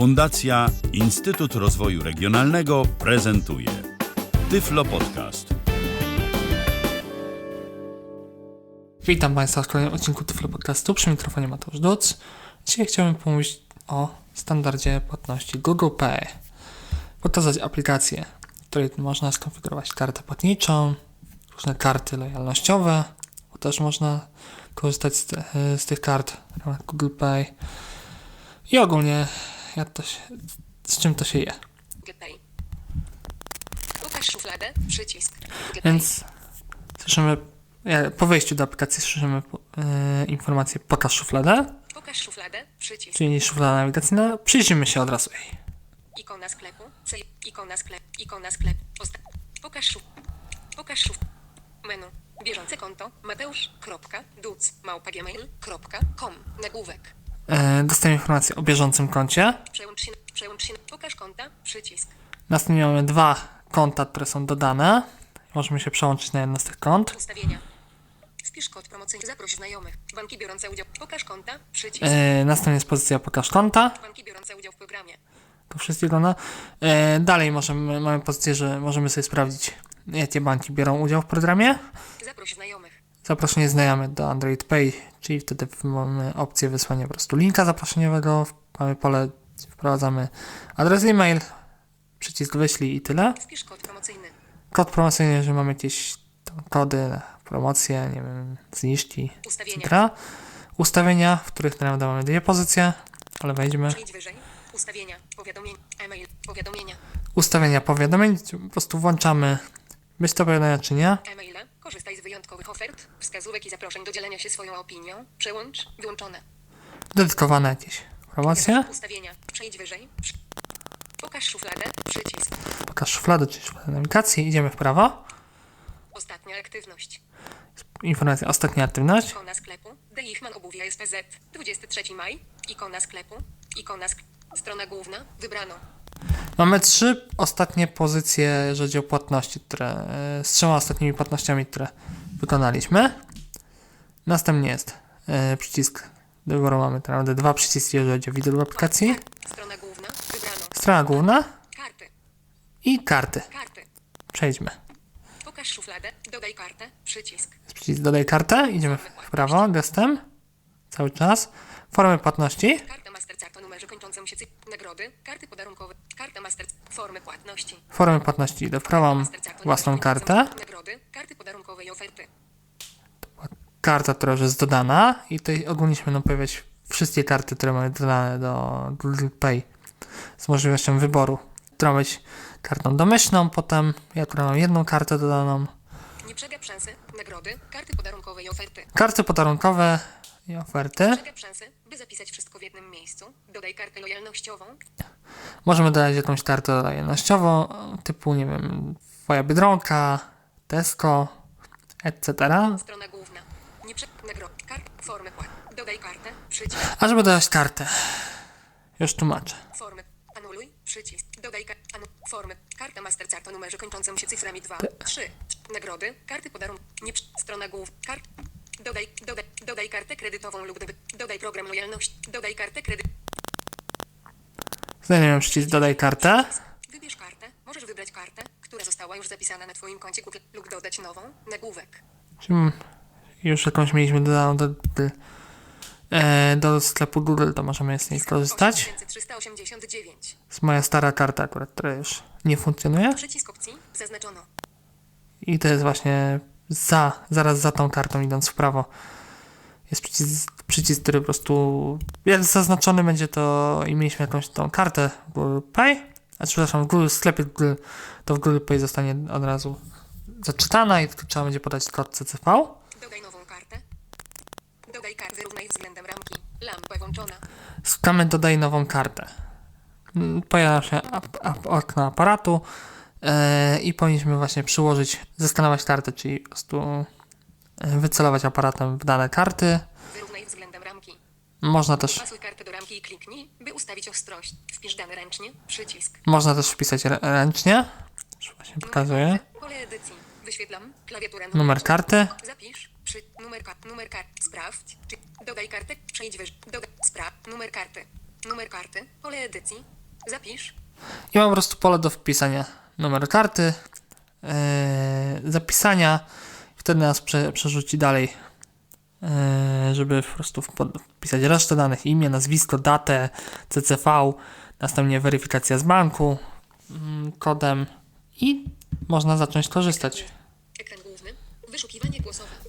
Fundacja Instytut Rozwoju Regionalnego prezentuje Tyflo Podcast. Witam Państwa w kolejnym odcinku Tyflo Podcastu przy mikrofonie Mateusz Duc. Dzisiaj chciałbym pomówić o standardzie płatności Google Pay. Pokazać aplikację, w której można skonfigurować kartę płatniczą, różne karty lojalnościowe, bo też można korzystać z, te, z tych kart w ramach Google Pay. I ogólnie jak to się, z czym to się je. Pokaż szufladę, przycisk. Więc słyszymy, po wejściu do aplikacji słyszymy e, informację pokaż szufladę, Pokaż szufladę, przycisk. czyli szuflada nawigacyjna. Przyjrzymy się od razu jej. Ikona sklepu, ikona sklep, ikona sklep. Osta- pokaż szuf. Pokaż szuf. Menu. Bieżące konto mateusz.duc małpa.gmail.com Nagłówek. E, dostajemy informację o bieżącym koncie. Przełącz się, przełącz się. Pokaż konta, przycisk. Następnie mamy dwa konta, które są dodane. Możemy się przełączyć na jedno z tych kont. Ustawienia. Wpisz kod promocyjny. Zaproś znajomych. Banki biorące udział. Pokaż konta, przycisk. E, następnie jest pozycja pokaż konta. Banki biorące udział w programie. To wszystko wygląda. E, dalej możemy, mamy pozycję, że możemy sobie sprawdzić, jakie banki biorą udział w programie. Zaproś znajomych. Zaproszenie znajome do Android Pay, czyli wtedy mamy opcję wysłania po prostu linka zaproszeniowego. Mamy pole, wprowadzamy adres e-mail, przycisk wyślij i tyle. Wpisz kod promocyjny. Kod promocyjny, jeżeli mamy jakieś kody promocje, nie wiem, zniżki, Ustawienia. etc. Ustawienia, w których naprawdę mamy dwie pozycje, ale wejdźmy. Ustawienia. Powiadomień. E-mail. Powiadomienia. Ustawienia powiadomień, po prostu włączamy być to powiadomienia czy nie. E-maile. Korzystaj z wyjątkowych ofert, wskazówek i zaproszeń do dzielenia się swoją opinią. Przełącz. Wyłączone. Dedykowane jakieś promocje. Ustawienia. Przejdź wyżej. Pokaż szufladę. Przycisk. Pokaż szufladę, czyli szufladę nawigacji. Idziemy w prawo. Ostatnia aktywność. Informacja ostatnia aktywność. Ikona sklepu. Deichmann obuwia SPZ. 23 maj. Ikona sklepu. Ikona sk... Strona główna. Wybrano. Mamy trzy ostatnie pozycje, jeżeli chodzi o płatności, które, e, z trzema ostatnimi płatnościami, które wykonaliśmy. Następnie jest e, przycisk do wyboru. Mamy tak naprawdę dwa przyciski, jeżeli chodzi o widok aplikacji. Strona główna. Wybrano. Strona główna Karty. i karty. Karty. Przejdźmy. Pokaż szufladę. Dodaj kartę. Przycisk. Jest przycisk dodaj kartę. Idziemy w prawo gestem. Cały czas. Formy płatności. Karta Mastercard o numerze kończącym się cyk. Nagrody. Karty podarunkowe. Karta Master. Formy płatności. Formy płatności. Własną kartę. Nagrody. Karty podarunkowe i oferty. karta, która już jest dodana i tutaj ogólnie się będą pojawiać wszystkie karty, które mamy dodane do Google Pay z możliwością wyboru. Która być kartą domyślną, potem ja tu mam jedną kartę dodaną. Nagrody. Karty podarunkowe i oferty. Karty podarunkowe i oferty. Przegap szansy, by zapisać wszystko w jednym miejscu. Dodaj kartę lojalnościową. Możemy dodać jakąś kartę lojalnościową, typu, nie wiem, Twoja Biedronka, Tesco, etc. Strona główna. Nie prze... Kart. Formy płat. Dodaj kartę. Przycisk. A żeby dodać kartę, już tłumaczę. Formy. Anuluj. Przycisk. Dodaj kartę. Anu... Formy. Karta Mastercard o numerze kończącym się cyframi 2, 3. Nagrody. Karty podarunkowe. Nie. Strona główna. Kart. Dodaj, dodaj, dodaj kartę kredytową lub. Dodaj program lojalności. Dodaj kartę kredyt. Znajdujemy przycisk dodaj kartę. Wybierz kartę. Możesz wybrać kartę, która została już zapisana na Twoim koncie Google lub dodać nową. Nagłówek. Czyli już jakąś mieliśmy dodaną do, do, e, do sklepu Google, to możemy z niej skorzystać. 8389. jest moja stara karta akurat, która już nie funkcjonuje. Przycisk opcji zaznaczono. I to jest właśnie za, zaraz za tą kartą idąc w prawo. Jest przycisk, przycisk który po prostu jest zaznaczony, będzie to i mieliśmy jakąś tą kartę Google Pay, a przepraszam, w Google sklepie Google, to w Google Pay zostanie od razu zaczytana i tylko trzeba będzie podać kod CCV. Dodaj nową kartę. Dodaj kartę wyrównaj względem ramki. Lampa włączona. Skamy dodaj nową kartę. Pojawia się ap, ap, okno aparatu i powinniśmy właśnie przyłożyć, zeskanować kartę, czyli po prostu e, wycelować aparatem w dane karty. Wyrównaj względem ramki. Można też, Pasuj kartę do ramki i kliknij, by ustawić ostrość. Wpisz dane ręcznie. Przycisk. można też wpisać rę- ręcznie. Już właśnie pokazuję. Pole edycji. Wyświetlam. Klawiaturę Numer karty. Zapisz. Przy numer, numer karty. Sprawdź. Czy dodaj kartę. Przejdź wyżej. Dodaj. Sprawdź. Numer karty. Numer karty. Pole edycji. Zapisz. I mam po prostu pole do wpisania numer karty, yy, zapisania, wtedy nas prze, przerzuci dalej, yy, żeby po prostu wpisać resztę danych, imię, nazwisko, datę, CCV, następnie weryfikacja z banku, mm, kodem i można zacząć korzystać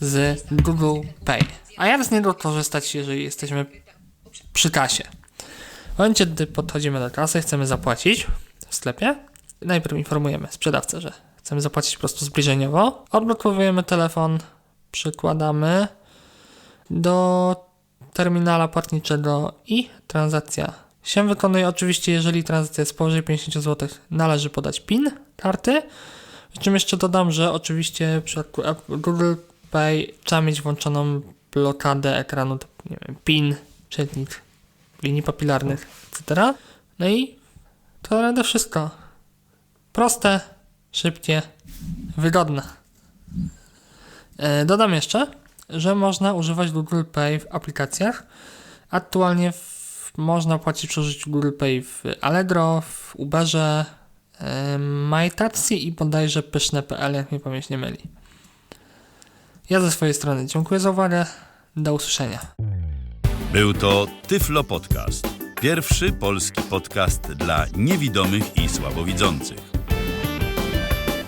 z Google Pay. A jak z niego korzystać, jeżeli jesteśmy przy kasie? W momencie, gdy podchodzimy do kasy, chcemy zapłacić w sklepie, najpierw informujemy sprzedawcę, że chcemy zapłacić po prostu zbliżeniowo. Odblokowujemy telefon, przykładamy do terminala płatniczego i transakcja się wykonuje. Oczywiście, jeżeli transakcja jest powyżej 50 zł, należy podać PIN karty. Przy czym jeszcze dodam, że oczywiście App- Google Pay trzeba mieć włączoną blokadę ekranu, nie wiem, PIN, czytnik linii papilarnych, etc. No i to naprawdę wszystko. Proste, szybkie, wygodne. E, Dodam jeszcze, że można używać Google Pay w aplikacjach. Aktualnie w, można płacić przy użyciu Google Pay w Allegro, w Uberze, MyTaxi i bodajże pyszne.pl, jak mnie pamięć nie myli. Ja ze swojej strony dziękuję za uwagę. Do usłyszenia. Był to Tyflo Podcast. Pierwszy polski podcast dla niewidomych i słabowidzących.